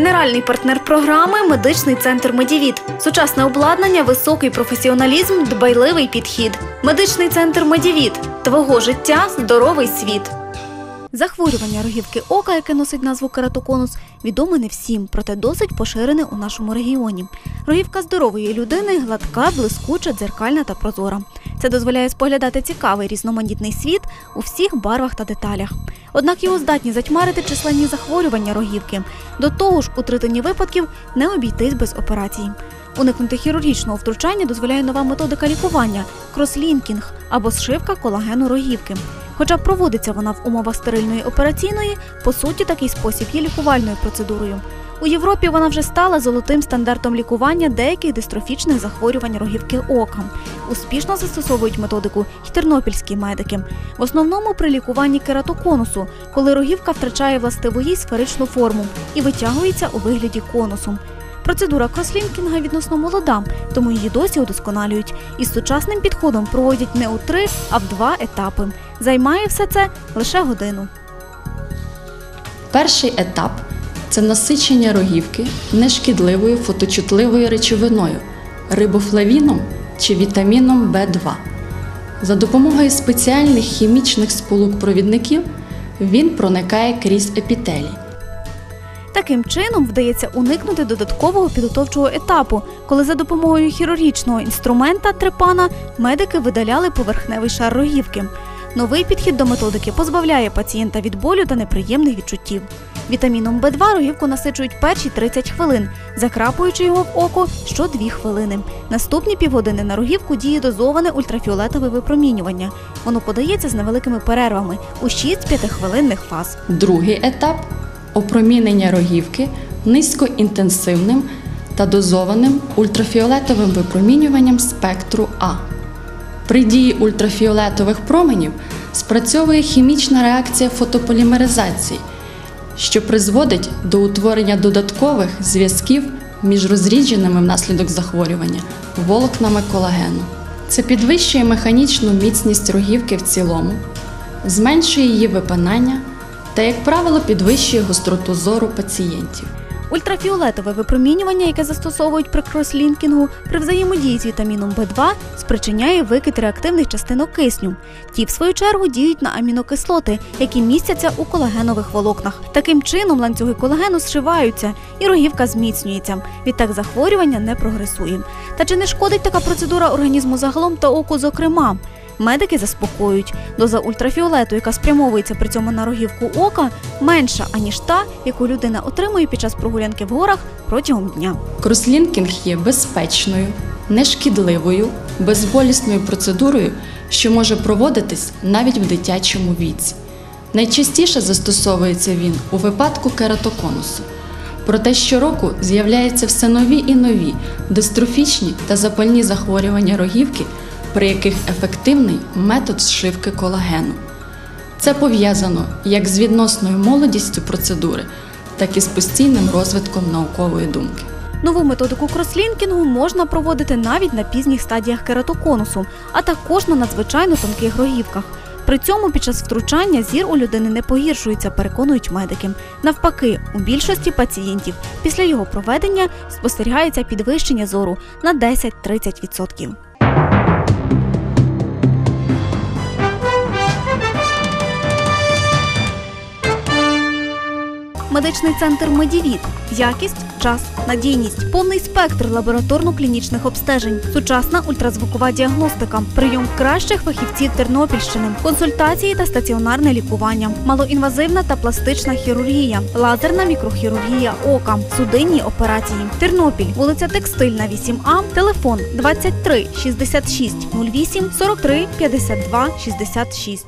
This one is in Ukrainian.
Генеральний партнер програми медичний центр Медівіт. Сучасне обладнання, високий професіоналізм, дбайливий підхід. Медичний центр Медівіт. Твого життя здоровий світ. Захворювання рогівки ока, яке носить назву кератоконус, відоме не всім, проте досить поширене у нашому регіоні. Рогівка здорової людини гладка, блискуча, дзеркальна та прозора. Це дозволяє споглядати цікавий різноманітний світ у всіх барвах та деталях. Однак його здатні затьмарити численні захворювання рогівки. До того ж, у третині випадків не обійтись без операцій. Уникнути хірургічного втручання дозволяє нова методика лікування крослінкінг або зшивка колагену рогівки. Хоча проводиться вона в умовах стерильної операційної, по суті, такий спосіб є лікувальною процедурою. У Європі вона вже стала золотим стандартом лікування деяких дистрофічних захворювань рогівки ока. Успішно застосовують методику й тернопільські медики. В основному при лікуванні кератоконусу, коли рогівка втрачає властиву їй сферичну форму і витягується у вигляді конусу. Процедура крослінкінга відносно молода, тому її досі удосконалюють. Із сучасним підходом проводять не у три, а в два етапи. Займає все це лише годину. Перший етап це насичення рогівки нешкідливою фоточутливою речовиною рибофлавіном чи вітаміном В2. За допомогою спеціальних хімічних сполук-провідників він проникає крізь епітелій. Таким чином вдається уникнути додаткового підготовчого етапу, коли за допомогою хірургічного інструмента трепана медики видаляли поверхневий шар рогівки. Новий підхід до методики позбавляє пацієнта від болю та неприємних відчуттів. Вітаміном В2 рогівку насичують перші 30 хвилин, закрапуючи його в око що 2 хвилини. Наступні півгодини на рогівку діє дозоване ультрафіолетове випромінювання. Воно подається з невеликими перервами у 6 хвилинних фаз. Другий етап опромінення рогівки низькоінтенсивним та дозованим ультрафіолетовим випромінюванням спектру А. При дії ультрафіолетових променів спрацьовує хімічна реакція фотополімеризації, що призводить до утворення додаткових зв'язків між розрідженими внаслідок захворювання волокнами колагену. Це підвищує механічну міцність рогівки в цілому, зменшує її випинання та, як правило, підвищує гостроту зору пацієнтів. Ультрафіолетове випромінювання, яке застосовують при крослінкінгу, при взаємодії з вітаміном В2 спричиняє викид реактивних частинок кисню. Ті, в свою чергу, діють на амінокислоти, які містяться у колагенових волокнах. Таким чином ланцюги колагену зшиваються і рогівка зміцнюється. Відтак захворювання не прогресує. Та чи не шкодить така процедура організму загалом та оку зокрема? Медики заспокоюють, доза ультрафіолету, яка спрямовується при цьому на рогівку ока, менша аніж та, яку людина отримує під час прогулянки в горах протягом дня. Крослінкінг є безпечною, нешкідливою, безболісною процедурою, що може проводитись навіть в дитячому віці. Найчастіше застосовується він у випадку кератоконусу. Проте щороку з'являються все нові і нові дистрофічні та запальні захворювання рогівки, при яких ефективний метод зшивки колагену. Це пов'язано як з відносною молодістю процедури, так і з постійним розвитком наукової думки. Нову методику крослінкінгу можна проводити навіть на пізніх стадіях кератоконусу, а також на надзвичайно тонких рогівках. При цьому під час втручання зір у людини не погіршується, переконують медики. Навпаки, у більшості пацієнтів після його проведення спостерігається підвищення зору на 10-30%. Медичний центр Медівіт. Якість, час, надійність, повний спектр лабораторно-клінічних обстежень, сучасна ультразвукова діагностика, прийом кращих фахівців Тернопільщини, консультації та стаціонарне лікування, малоінвазивна та пластична хірургія, лазерна мікрохірургія ока, судинні операції. Тернопіль, вулиця Текстильна, 8А, телефон 23 66 08 43 52 66.